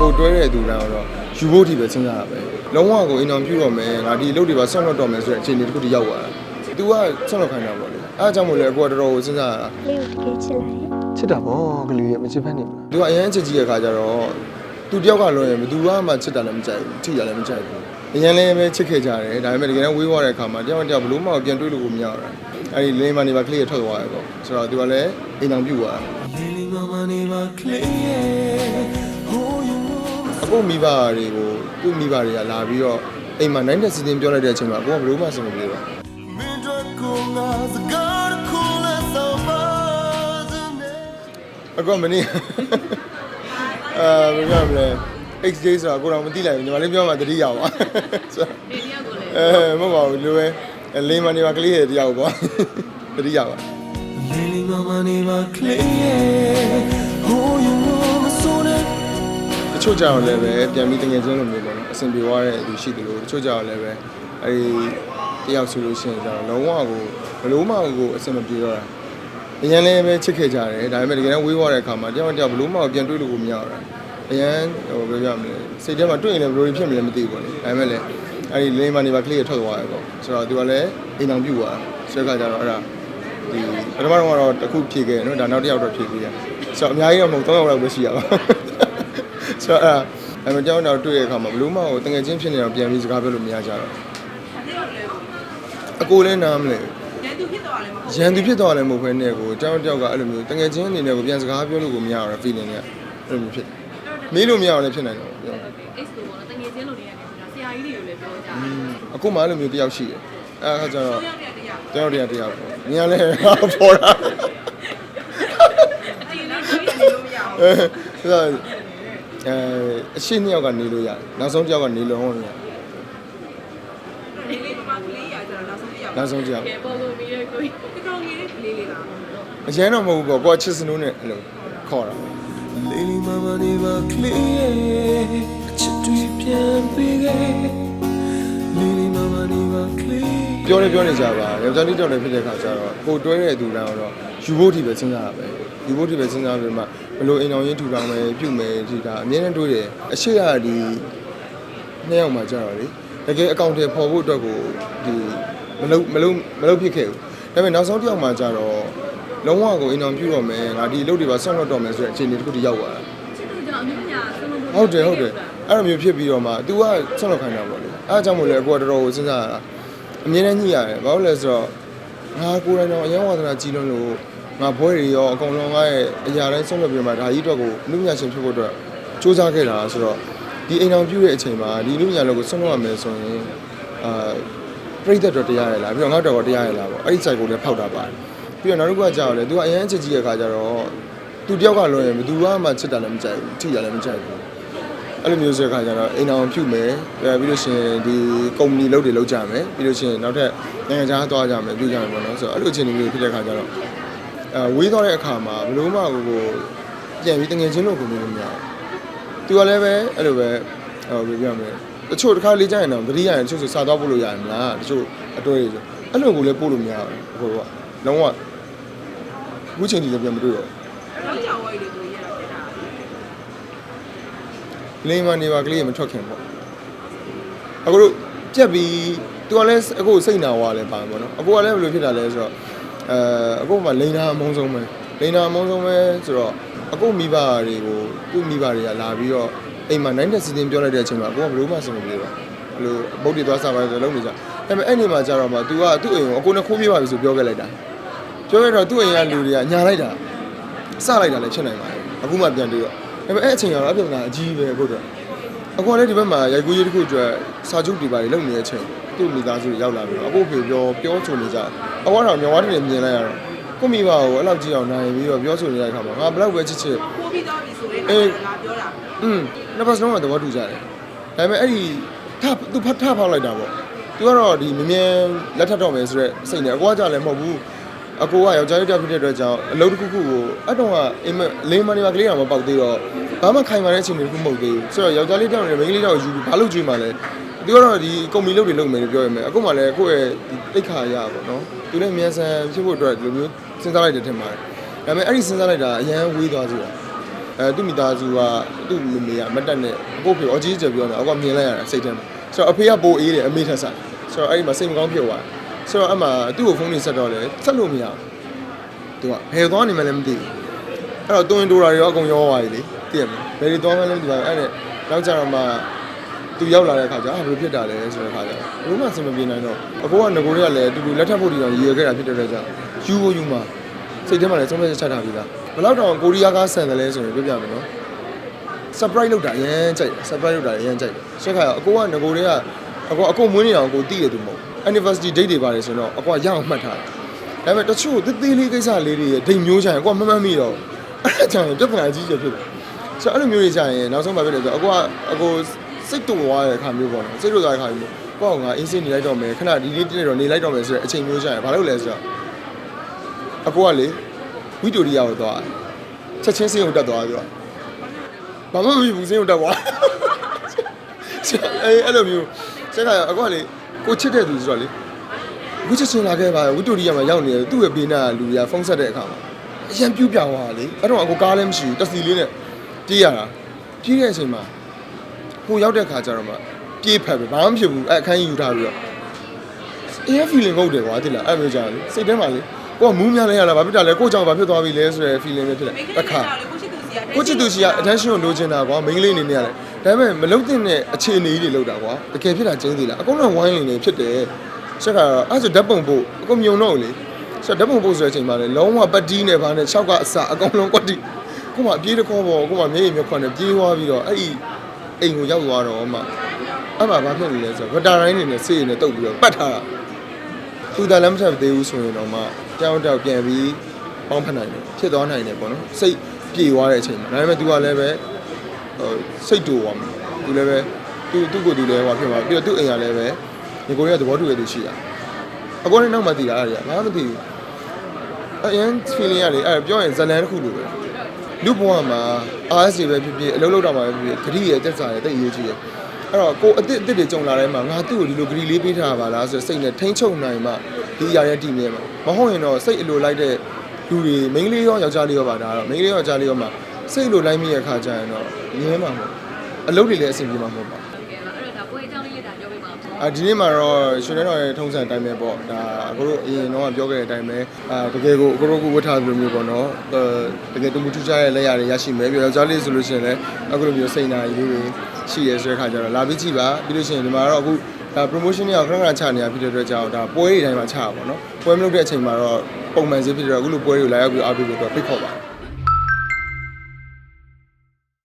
ကိုတွဲတဲ့သူတိုင်းတော့ယူဖို့ထိပဲစဉ်းစားတာပဲလုံးဝကိုအင်တာဗျူးတော့မယ်ငါဒီအလုပ်တွေပါဆောက်လုပ်တော့မယ်ဆိုတဲ့အခြေအနေတစ်ခုတည်းရောက်သွားတာသူကဆောက်လုပ်ခိုင်းတာပေါ့လေအဲအကြောင်းမို့လဲကိုကတော်တော်စဉ်းစားရတာလေးကိုကြည့်ချင်လိုက်ချစ်တာပေါ့ကလေးရဲ့မချစ်ဖက်နေဘူးသူကအရန်ချစ်ကြီးရဲ့ခါကျတော့သူတယောက်ကလွန်ရင်ဘယ်သူမှချစ်တာလည်းမကြိုက်ဘူးချစ်ရလည်းမကြိုက်ဘူးအရင်လည်းပဲချစ်ခဲ့ကြတယ်ဒါပေမဲ့တကယ်တော့ဝေးသွားတဲ့အခါမှာတယောက်တယောက်ဘလို့မှပြန်တွေ့လို့ကိုမရတော့အဲဒီလင်းမနေပါကလေးရထွက်သွားတယ်ပေါ့ဆိုတော့သူကလည်းအိမ်အောင်ပြုတ်သွားတယ် know. အခုမိဘတွေကိုသူ့မိဘတွေကလာပြီးတော့အိမ်မှာနိုင်တဲ့စီစဉ်ပြောလိုက်တဲ့အချိန်မှာကိုကဘလို့မှစင်မပြေတော့ Mindra kunga zagar kula sabazne. အခုမနေ့အာဘယ်ပြောမလဲ XJ ဆိုတာကိုတော့မသိလိုက်ဘူးညီမလေးပြောမှတတိယပါဆိုတော့ဒီတယောက်ကိုလည်းအဲမဟုတ်ပါဘူးလိုပဲလင်းမနေပါကလေးရဲ့တယောက်ပေါ့တတိယပါ Lily mama never clear. Oh, ချို့ကြောင်လည်းပဲပြန်ပြီးတငယ်ချင်းလိုမျိုးပေါ့နော်အဆင်ပြေသွားတဲ့သူရှိတယ်လို့တချို့ကြောင်လည်းပဲအဲဒီတယောက်ဆိုလို့ရှိရင်ကျတော့လုံးဝကိုဘလို့မှကိုအဆင်မပြေတော့တာအရင်လည်းပဲချစ်ခဲ့ကြတယ်ဒါပေမဲ့တကယ်တော့ဝေးသွားတဲ့အခါမှာတယောက်တစ်ယောက်ဘလို့မှပြန်တွေ့လို့ကိုမရတော့အရင်ဟိုပြောပြမလဲစိတ်ထဲမှာတွေ့ရင်လည်းဘယ်လိုဖြစ်မလဲမသိဘူးပေါ့လေဒါပေမဲ့လည်းအဲဒီလင်းမနေပါကလေးရထွက်သွားရပေါ့ဆိုတော့သူကလည်းအိမ်အောင်ပြုတ်သွားဆိုတဲ့အခါကျတော့အဲ့ဒါဒီပထမတော့တစ်ခုဖြည့်ခဲ့နော်ဒါနောက်တစ်ယောက်တော့ဖြည့်ပြီးရဆိုတော့အများကြီးတော့မဟုတ်၃ယောက်လောက်ပဲရှိရပါ ဆိုတော့အဲ့ဒါအဲ့မကြောက်တော့တွေ့တဲ့အခါမှာဘလို့မဟုတ်တငယ်ချင်းဖြစ်နေတော့ပြန်ပြီးစကားပြောလို့မရကြတော့အကိုလည်းနားမလဲရန်သူဖြစ်သွားတယ်မဟုတ်ရန်သူဖြစ်သွားလည်းမဟုတ်ဘဲနဲ့ကိုတောက်တောက်ကအဲ့လိုမျိုးတငယ်ချင်းအနေနဲ့ကိုပြန်စကားပြောလို့ကိုမရတော့ feeling တွေကအဲ့လိုမျိုးဖြစ်မေးလို့မရအောင်လည်းဖြစ်နိုင်တော့ပြော X ကိုပေါ့နော်တငယ်ချင်းလိုနေရတယ်ဆိုတာဆရာကြီးတွေကိုလည်းပြောကြတယ်အခုမှအဲ့လိုမျိုးတယောက်ရှိတယ်အဲ့ဒါကျတော့တယောက်တည်းတယောက်တယောက်တယောက်တယောက်ပေါ့မြင်ရလဲပေါ်တာအတင်းလေးတွေးနေလို့မရအောင်အဲဆိုတော့ အဲအရှိနှစ်ယောက်ကနေလို့ရတယ်နောက်ဆုံးတယောက်ကနေလို့ဟုတ်တယ်ဒီလေးကကလေးရကျတော့နောက်ဆုံးတယောက်နောက်ဆုံးတယောက်ကဲပေါ်လို့ပြီးရဲ့ကိုတော်ငယ်လေးကလေးလေးလားအရင်တော့မဟုတ်ဘူးပေါ့ကိုကချစ်စနိုးနဲ့အဲ့လိုခေါ်တာ Lily mama never clear. Chitri pian bige. Lily mama never clear. ပြောနေပြောနေကြပါယောက်ျားလေးတောက်လည်းဖြစ်တဲ့ခါကျတော့ကိုတွဲတဲ့သူတိုင်းတော့ယူဖို့ထိပဲစဉ်းစားတာပဲ ယူဖို့ထိပဲစဉ်းစားပြီးမှဘယ်လိုအိမ်အောင်ရင်းထူထောင်မယ်ပြုမယ်ဒီဒါအမြဲတမ်းတွေးတယ်အရှိရဒီနှစ်ယောက်မှကျတော့လေတကယ်အကောင့်တွေပေါ်ဖို့အတွက်ကိုဒီမလုံးမလုံးမလုံးဖြစ်ခဲ့ဘူးဒါပေမဲ့နောက်ဆုံးတစ်ယောက်မှကျတော့လုံးဝကိုအိမ်အောင်ပြုတော့မယ်ငါဒီအလုပ်တွေပါဆောက်လွတ်တော့မယ်ဆိုတဲ့အခြေအနေတစ်ခုတည်းရောက်သွားတာချစ်သူကြောင့်အမြင့်ညာဆုံးလို့ဟုတ်တယ်ဟုတ်တယ်အဲ့လိုမျိုးဖြစ်ပြီးတော့မှ तू ကဆွန့်လွတ်ခိုင်းတာပေါ့လေအဲ့အကြောင်းမို့လဲကိုကတော်တော်ကိုစဉ်းစားရတာအမြဲတမ်းညှိရတယ်ဘာလို့လဲဆိုတော့ငါကိုယ်တိုင်တော့အရင်ဝါသနာကြီးလွန်းလို့ ငါဘွဲတွေရောအကုန်လုံးငါရဲ့အရာတိုင်းဆွန့်လွတ်ပြီးမှဒါကြီးအတွက်ကိုလူညာရှင်ဖြစ်ဖို့အတွက်စူးစမ်းခဲ့တာဆိုတော့ဒီအိမ်အောင်ပြုတဲ့အချိန်မှာဒီလူညာလောက်ကိုဆွန့်လွတ်ရမယ်ဆိုရင်အာပြိတ္တတော်တရားရလားပြီးတော့ငါတော်တရားရလားပေါ့အဲ့ဒီ site ကိုလည်းဖောက်တာပါတယ်ပြီးတော့နောက်တစ်ခုကကြောက်တယ် तू ကအရင်ချစ်ကြီးရဲ့ခါကျတော့ तू တယောက်ကလွန်ရင်ဘယ်သူမှချစ်တာလည်းမကြိုက်ဘူးထိရလည်းမကြိုက်ဘူးအဲ့လိုမျိုးဆိုတဲ့ခါကျတော့အိမ်အောင်ဖြူမယ်အဲပြီးလို့ရှိရင်ဒီကုမ္ပဏီလုပ်တွေလုပ်ကြမယ်ပြီးလို့ရှိရင်နောက်ထပ်နိုင်ငံခြားသွားကြမယ်ပြုကြမယ်ပေါ့နော်ဆိုတော့အဲ့လိုအခြေအနေမျိုးဖြစ်တဲ့ခါကျတော့ အဲဝေးသွားတဲ့အခါမှာဘယ်လိုမှကိုကိုပြန်ပြီးတငယ်ချင်းလို့ကိုမျိုးလို့မရဘူးသူကလည်းပဲအဲ့လိုပဲဟိုပြောပြမယ်တချို့တစ်ခါလေးကြာရင်တော့ဂရိရရင်တချို့ဆိုစားသွားပို့လို့ရတယ်မလားတချို့အတွေ့အကြုံအဲ့လိုကိုလည်းပို့လို့မရဘူးဟိုကလုံးဝအခုချိန်ကြီးလည်းပြန်မတွေ့တော့ဘူးတော့ကြောင်ဝိုင်းလေးကိုရတာဖြစ်တာလိမ္မာနေပါကလေးရမထွက်ခင်ပေါ့အခုတို့ပြက်ပြီးသူကလည်းအခုစိတ်နာွားလဲပါပေါ့နော်အခုကလည်းဘယ်လိုဖြစ်တာလဲဆိုတော့ အဲအခုမှလိန်နာအမုန်းဆုံးပဲလိန်နာအမုန်းဆုံးပဲဆိုတော့အခုမိဘတွေကိုသူ့မိဘတွေကလာပြီးတော့အိမ်မှာနိုင်တဲ့စီစဉ်ပြောလိုက်တဲ့အချိန်မှာကိုကဘယ်လိုမှစင်မပြေတော့ဘယ်လိုဘုတ်တွေသွားစားပါဆိုလုံးနေကြဒါပေမဲ့အဲ့ဒီမှာကျတော့မှ तू ကသူ့အိမ်ကိုအကိုနဲ့ခိုးပြေးပါပြီဆိုပြောခဲ့လိုက်တာပြောခဲ့တော့သူ့အိမ်ကလူတွေကညာလိုက်တာစလိုက်တာလည်းဖြစ်နိုင်ပါတယ်အခုမှပြန်တွေ့တော့ဒါပေမဲ့အဲ့အချိန်ကတော့အပြဿနာအကြီးပဲအခုတော့ အခုလည်းဒီဘက်မှာရိုက်ကူးရေးတစ်ခုအတွက်စာချုပ်တွေပါတွေလုပ်နေတဲ့အချိန်သူ့မိသားစုတွေရောက်လာပြီးတော့အခုဖေပြောပြောဆိုနေကြတယ်အကွာတော့မြော်ဝါးတွေမြင်လိုက်ရတော့ကိုမိဘကိုအဲ့လောက်ကြည့်အောင်နိုင်ပြီးတော့ပြောဆိုနေတဲ့အခါမှာငါဘယ်လောက်ပဲချစ်ချစ်ခိုးပြီးသွားပြီဆိုရင်အေးငါပြောတာอืมနှစ်ပတ်စလုံးကသဘောတူကြတယ်ဒါပေမဲ့အဲ့ဒီထသူဖတ်ထဖောက်လိုက်တာပေါ့သူကတော့ဒီမမြင်လက်ထပ်တော့မယ်ဆိုတော့စိတ်နဲ့အကွာကြလည်းမဟုတ်ဘူး အကိုကယောက်ျားလေးတစ်ယောက်ဖြစ်တဲ့အတွက်ကြောင့်အလုပ်တစ်ခုခုကိုအဲ့တော့ကအိမ်မလိမ်မနေပါကလေးကမပေါက်သေးတော့ဘာမှခိုင်မာတဲ့အချိန်တစ်ခုမဟုတ်သေးဘူးဆိုတော့ယောက်ျားလေးတစ်ယောက်နဲ့မိန်းကလေးတစ်ယောက်ယူပြီးဘာလို့ကြွေးမှလဲသူကတော့ဒီကုမ္ပဏီလုပ်တွေလုပ်မယ်လို့ပြောရမယ်အခုမှလည်းကိုယ့်ရဲ့ဒီတိတ်ခါရပါတော့နော်သူလည်းမြန်ဆန်ဖြစ်ဖို့အတွက်ဒီလိုမျိုးစဉ်းစားလိုက်တယ်ထင်ပါတယ်ဒါပေမဲ့အဲ့ဒီစဉ်းစားလိုက်တာအရန်ဝေးသွားစီတာအဲသူ့မိသားစုကသူ့မမေကမတက်နဲ့အကိုဖေအကြီးကျယ်ပြောနေအကောမြင်လိုက်ရတာစိတ်ထဲမှာဆိုတော့အဖေကပိုအေးတယ်အမေထက်ဆိုင်ဆိုတော့အဲ့ဒီမှာစိတ်မကောင်းဖြစ်သွားတယ် ဆိုတော့အမှသူ့ကိုဖုန်းနေဆက်တော့လေဆက်လို့မရဘူးသူကဘယ်သွားနေမှလည်းမသိဘူးအဲ့တော့တွင်တိုးတာတွေရောအကုန်ရောသွားပြီလေသိရမလားဘယ်တွေသွားမှလည်းမသိပါဘူးအဲ့ဒါနောက်ကြတော့မှသူရောက်လာတဲ့အခါကျအာဘယ်လိုဖြစ်တာလဲဆိုတဲ့အခါကျဘလို့မှအဆင်မပြေနိုင်တော့အကိုကငကိုတွေကလည်းတူတူလက်ထပ်ဖို့တီအောင်ရည်ရွယ်ခဲ့တာဖြစ်တဲ့အတွက်ကြောင့်ယူကိုယူမှာစိတ်ထဲမှာလည်းဆုံးဖြတ်ချက်ထားပြီးသားဘယ်တော့တောင်ကိုရီးယားကားဆန်တယ်လဲဆိုရင်ပြောပြမယ်နော် surprise လုပ်တာအရမ်းကြိုက်တယ် surprise လုပ်တာအရမ်းကြိုက်တယ်ဆိုတော့အကိုကငကိုတွေကအကိုအကိုမွေးနေအောင်ကိုတည်ရသူမဟုတ် anniversary date တွေပါတယ်ဆိုတော့အကိုကရအောင်မှတ်ထားတယ်ဒါပေမဲ့တချို့သေးသေးလေးကိစ္စလေးတွေရဲ့ဒိမ်မျိုးကြရင်အကိုကမမှတ်မိတော့အဲ့ဒါကြောင့်ပြဿနာကြီးကျယ်ဖြစ်တယ်ဆိုတော့အဲ့လိုမျိုးတွေကြရင်နောက်ဆုံးပါဖြစ်တယ်ဆိုတော့အကိုကအကိုစိတ်တူသွားတဲ့အခါမျိုးပေါ့နော်စိတ်တူသွားတဲ့အခါမျိုးကိုကငါအင်းစင်းနေလိုက်တော့မယ်ခဏဒီလေးတနေ့တော့နေလိုက်တော့မယ်ဆိုတဲ့အချိန်မျိုးကြရင်ဘာလို့လဲဆိုတော့အကိုကလေဝီတိုရီယာကိုသွားတယ်ချက်ချင်းစင်းကိုတက်သွားတယ်ဆိုတော့ဘာမှမဖြစ်ဘူးစင်းကိုတက်သွားအဲအဲ့လိုမျိုးစက်ကအကောလေ ကိုချစ်တဲ့သူဆိုတော့လေအခုချက်ချင်းလာခဲ့ပါဝီတိုရီယာမှာရောက်နေတယ်သူ့ရဲ့ဘေးနားကလူတွေကဖုန်းဆက်တဲ့အခါမှာအရင်ပြူးပြောင်သွားတာလေအဲ့တော့အကိုကားလည်းမရှိဘူးတက်စီလေးနဲ့ပြေးရတာပြေးတဲ့အချိန်မှာကိုရောက်တဲ့ခါကျတော့မှပြေးဖက်ပဲဘာမှမဖြစ်ဘူးအဲ့အခန်းကြီးယူထားပြီးတော့အေး feeling ဟုတ်တယ်ကွာတိလားအဲ့မျိုးကြာလေစိတ်ထဲမှာလေကိုကမူးများလဲရလားဘာဖြစ်တာလဲကိုကြောင့်ဘာဖြစ်သွားပြီလဲဆိုတဲ့ feeling ပဲဖြစ်တယ်တစ်ခါကိုချစ်သူစီက attention ကိုလိုချင်တာကွာမိန်းကလေးအနေနဲ့ရတယ် ဒါပေမဲ့မလုံတဲ့နဲ့အခြေအနေကြီးတွေလောက်တာကွာတကယ်ဖြစ်တာကျင်းသေးလားအကုန်လုံးဝိုင်းလင်နေဖြစ်တယ်ချက်ကတော့အဲ့ဆိုဓာတ်ပုံပို့အကုန်မြုံတော့လေဆိုတော့ဓာတ်ပုံပို့ဆိုတဲ့အချိန်မှာလေလုံးဝပတ်တီးနဲ့ဘာနဲ့၆ကအစအကုန်လုံးကွက်တီကိုမအပြေးတစ်ခေါ်ပေါ်ကိုမမျက်ရည်မျက်ခွန်းနဲ့ပြေးသွားပြီးတော့အဲ့ဒီအိမ်ကိုရောက်သွားတော့မှအဲ့မှာဘာဖြစ်နေလဲဆိုတော့ဗတာတိုင်းနေနဲ့စေးရည်နဲ့တုပ်ပြီးတော့ပတ်ထားတာသူတလည်းမထပ်သေးဘူးဆိုရင်တော့မှကြောင်းတောက်ပြန်ပြီးပေါင်းဖက်နိုင်တယ်ဖြစ်သွားနိုင်တယ်ပေါ့နော်စိတ်ပြေသွားတဲ့အချိန်မှာဒါပေမဲ့ तू ကလည်းပဲဟို စိတ်တူသွားမှာသူလည်းပဲသူသူ့ကိုယ်သူလည်းဟိုဖြစ်မှာပြီးတော့သူ့အိမ်ကလည်းပဲညီကိုရသဘောတူရသူရှိတာအကောနဲ့နောက်မှတည်တာအဲ့ဒါဘာမှမသိဘူးအရင် feeling ရတယ်အဲ့ပြောရင်ဇလန်တစ်ခုလိုပဲလူဘဝမှာ RS တွေပဲဖြစ်ဖြစ်အလုပ်လုပ်တာမှာပဲဖြစ်ဖြစ်ဂရိရဲ့တက်စာရဲ့တိတ်အရေးကြီးတယ်အဲ့တော့ကိုအစ်စ်အစ်စ်တွေကြုံလာတိုင်းမှာငါသူ့ကိုဒီလိုဂရိလေးပေးထားပါလားဆိုတော့စိတ်နဲ့ထိမ့်ချုပ်နိုင်မှဒီအရာရဲ့တည်မြဲမှာမဟုတ်ရင်တော့စိတ်အလိုလိုက်တဲ့လူတွေမိန်းကလေးရောယောက်ျားလေးရောပါဒါတော့မိန်းကလေးရောယောက်ျားလေးရောမှာ စိတ်လိုလိုက်မိတဲ့အခါကျရင်တော့ငင်းမှာမဟုတ်အလုပ်တွေလည်းအဆင်ပြေမှာမဟုတ်ပါဘူးကဲပါအဲ့တော့ဒါပွဲအကြောင်းလေးလေးဒါပြောပြပါဦးအာဒီနေ့မှာတော့ရှင်နေတော်ရဲ့ထုံးစံအတိုင်းပဲပေါ့ဒါအခုတို့အရင်တော့ပြောခဲ့တဲ့အတိုင်းပဲအာတကယ်ကိုအခုတို့ကဝတ်ထားသလိုမျိုးပေါ့နော်အဲတကယ်တူမူထူးခြားတဲ့လက်ရတွေရရှိမယ်ပြီးတော့ယောက်ျားလေးဆိုလို့ရှိရင်လည်းအခုလိုမျိုးစိန်နာကြီးလေးတွေရှိရဲဆိုတဲ့ခါကျတော့လာပြီးကြည့်ပါပြီးလို့ရှိရင်ဒီမှာတော့အခုဒါ promotion တွေကခဏခဏချနေတာဖြစ်တဲ့အတွက်ကြောင့်ဒါပွဲတွေတိုင်းမှာချတာပေါ့နော်ပွဲမလုပ်တဲ့အချိန်မှာတော့ပုံမှန်စည်းဖြစ်တော့အခုလိုပွဲတွေကိုလာရောက်ပြီးအားပေးဖို့တော့ဖိတ်ခေါ်ပါ